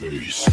face.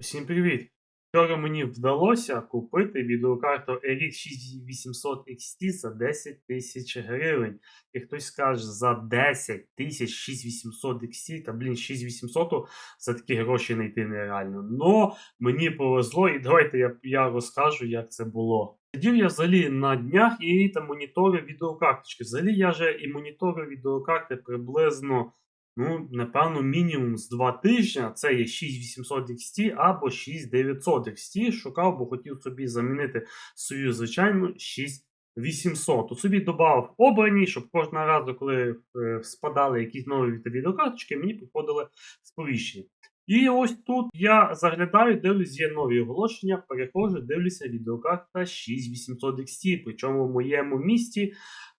Всім привіт! Вчора мені вдалося купити відеокарту RX 6800 XT за 10 тисяч гривень. І хтось скаже, за 10 тисяч 6800 XT, та блін, 6800 за такі гроші знайти нереально. Но мені повезло, і давайте я, я розкажу, як це було. Сидів я взагалі на днях і там моніторив відеокарточки. Взагалі я же і моніторив відеокарти приблизно Ну, напевно, мінімум з 2 тижні. Це є 6800 XT або 6900 XT. Шукав, бо хотів собі замінити свою звичайну 6800. Тут собі додав обрані, щоб кожного разу, коли е, спадали якісь нові відеокарточки, мені приходили сповіщення. І ось тут я заглядаю, дивлюсь, є нові оголошення, переходжу, дивлюся відеокарта 6800 XT, причому в моєму місті.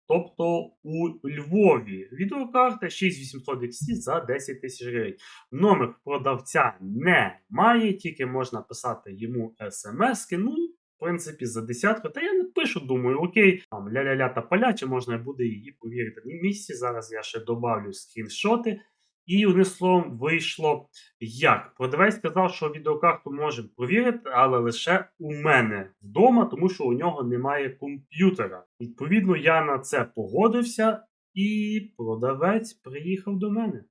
Тобто у Львові відеокарта 6800 XT за 10 тисяч гривень. Номер продавця немає, тільки можна писати йому смс-ки. Ну, в принципі, за десятку. Та я не пишу, думаю, окей, там ля-ля-ля та поляче, можна буде її повірити На місці. Зараз я ще добавлю скріншоти. І одним словом вийшло як. Продавець сказав, що відеокарту можемо провірити, але лише у мене вдома, тому що у нього немає комп'ютера. Відповідно, я на це погодився, і продавець приїхав до мене.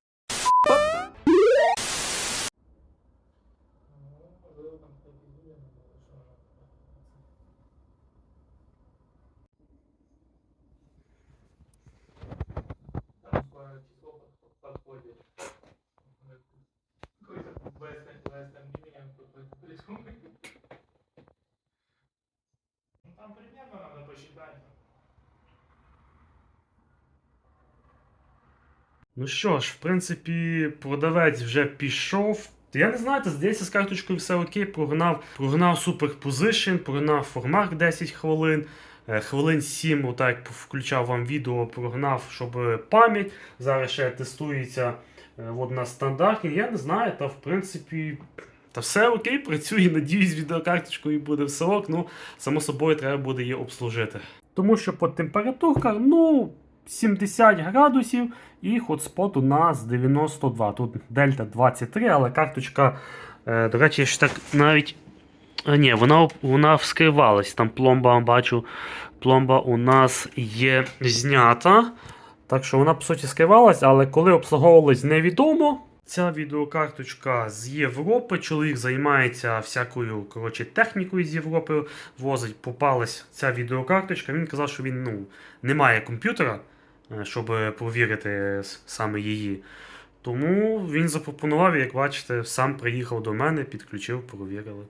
Ну там примерно надо посчитать. Ну що ж, в принципі, продавець вже пішов. Я не знаю, та здається, з карточкою все окей. Прогнав, прогнав Superposition, прогнав формат 10 хвилин. Е, Хвилин 7, отак як включав вам відео, прогнав, щоб е, пам'ять. Зараз ще тестується е, от на стандарті. Я не знаю, та в принципі. Та все окей, працює, надіюсь, відеокарточкою буде все ок. Ну, само собою, треба буде її обслужити. Тому що по температурках, ну, 70 градусів, і хотспот у нас 92. Тут дельта 23, але карточка, е, до речі, ще так навіть. Ні, вона, вона вскривалась. Там пломба, бачу, пломба у нас є знята. Так що вона, по суті, скривалась, але коли обслуговувалась невідомо. Ця відеокарточка з Європи. Чоловік займається всякою коротше, технікою з Європи. Возить, попалась ця відеокарточка. Він казав, що він ну, не має комп'ютера, е, щоб провірити саме її. Тому він запропонував, як бачите, сам приїхав до мене, підключив, провірили.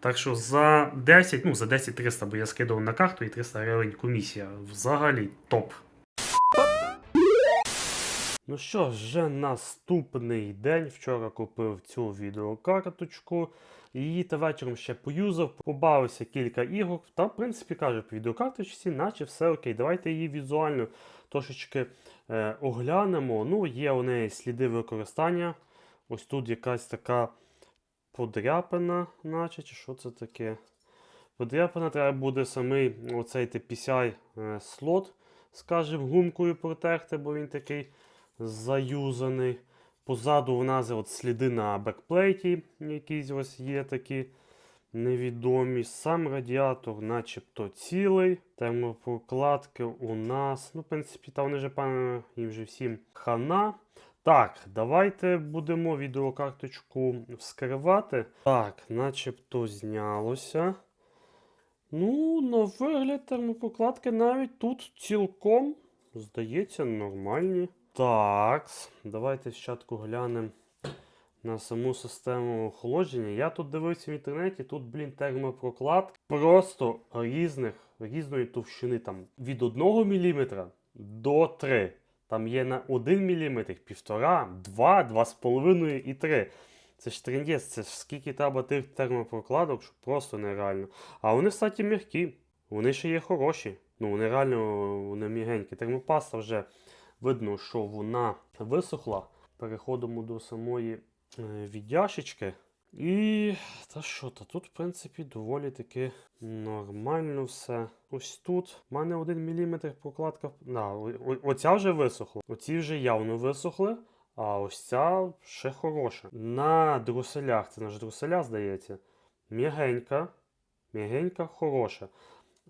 Так що за 10, ну за 10 300, бо я скидав на карту і 300 гривень комісія. Взагалі топ. Ну що, вже наступний день. Вчора купив цю відеокарточку. Її та вечором ще поюзав, побавився кілька ігор. Та, в принципі, каже, по відеокарточці, наче все окей. Давайте її візуально трошечки е, оглянемо. Ну, є у неї сліди використання. Ось тут якась така подряпина, наче, чи що це таке? Подряпина треба буде самий оцей TPCI е, скажімо, гумкою протерти, бо він такий заюзаний. Позаду у нас от сліди на бекплейті, якісь ось є такі невідомі. Сам радіатор, начебто, цілий. Термопрокладки у нас. Ну, в принципі, та вони вже певно, їм вже всім хана. Так, давайте будемо відеокарточку вскривати. Так, начебто знялося. Ну, на вигляд термопрокладки навіть тут цілком, здається, нормальні. Так, давайте спочатку глянемо на саму систему охолодження. Я тут дивився в інтернеті, тут, блін, термопроклад просто різних, різної товщини, там від 1 мм до 3. Там є на 1 мм, 1,5, 2, 2,5 і 3. Це ж трендець, це ж скільки треба тих термопрокладок, що просто нереально. А вони, кстати, м'які. Вони ще є хороші. Ну, вони реально вони м'ягенькі. Термопаста вже видно, що вона висохла. Переходимо до самої е, віддяшечки. І та що, та тут, в принципі, доволі таки нормально все. Ось тут в мене 1 мм прокладка. Да, оця вже висохла. Оці вже явно висохли. А ось ця ще хороша. На друселях, це наш друселя, здається. М'ягенька. М'ягенька, хороша.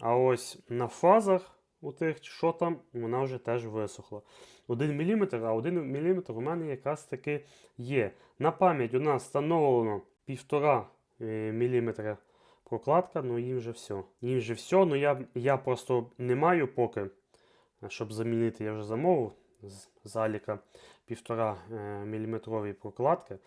А ось на фазах, у тих, що там, вона вже теж висохла. 1 мм, а 1 мм у мене якраз таки є. На пам'ять у нас встановлено 1,5 мм прокладка, ну їм вже все. Їм вже все, ну я, я просто не маю поки, щоб замінити, я вже замовив з заліка 1,5 мм прокладки.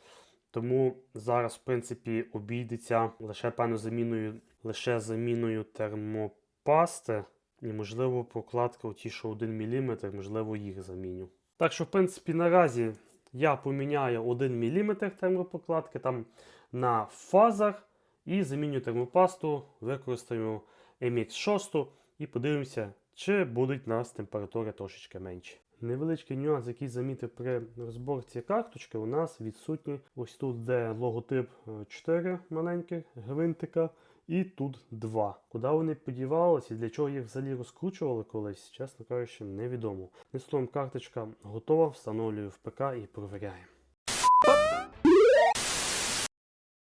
Тому зараз, в принципі, обійдеться лише певно заміною, лише заміною термопасти. І, можливо, прокладка у ті, що 1 мм, можливо, їх заміню. Так що, в принципі, наразі я поміняю 1 мм термопрокладки там на фазах і заміню термопасту, використаю MX6 і подивимося, чи будуть нас температури трошечки менші. Невеличкий нюанс, який замітив при розборці карточки, у нас відсутній ось тут, де логотип 4 маленьких гвинтика, і тут 2. Куди вони подівалися і для чого їх взагалі розкручували колись, чесно кажучи, невідомо. Не словом, карточка готова, встановлюю в ПК і провіряємо.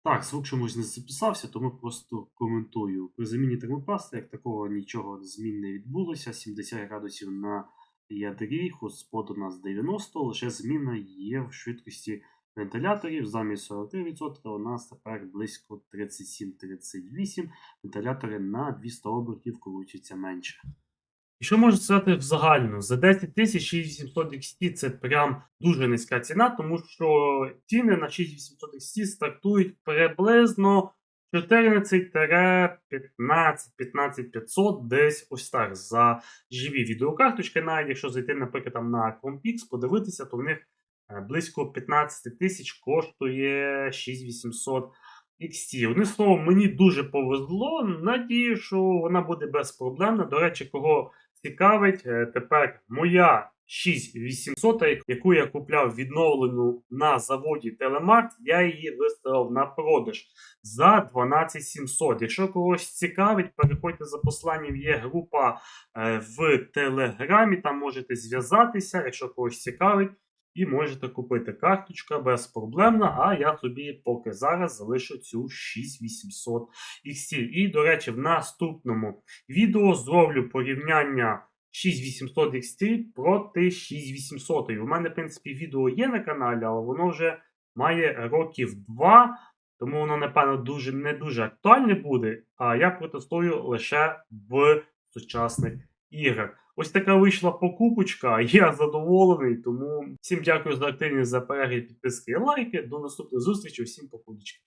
Так, звук чомусь не записався, тому просто коментую. При заміні термопасти, як такого нічого змін не відбулося. 70 градусів на ядрі, хоспод у нас 90, лише зміна є в швидкості вентиляторів. Замість 43% у нас тепер близько 37-38. Вентилятори на 200 обертів крутяться менше. І що можу сказати в загальному? За 10 тисяч 6800 XT це прям дуже низька ціна, тому що ціни на 6800 XT стартують приблизно 14-15, 15500 десь ось так за живі відеокарточки. Навіть якщо зайти, наприклад, там на Compix, подивитися, то в них близько 15 тисяч коштує 6800 XT. Одним словом, мені дуже повезло. Надію, що вона буде безпроблемна. До речі, кого цікавить, е, тепер моя 6800, яку я купляв відновлену на заводі Телемарт, я її виставив на продаж за 12700. Якщо когось цікавить, переходьте за посланням. Є група е, в Телеграмі, там можете зв'язатися, якщо когось цікавить. І можете купити карточка безпроблемна, а я собі поки зараз залишу цю 6800 XT. І, до речі, в наступному відео зроблю порівняння 6800 XT проти 6800. У мене, в принципі, відео є на каналі, але воно вже має років 2, тому воно, напевно, дуже, не дуже актуальне буде. А я протестую лише в сучасних іграх. Ось така вийшла покупочка. Я задоволений. Тому всім дякую за активність, за перегляд, підписки і лайки. До наступних зустрічей, всім покупочки.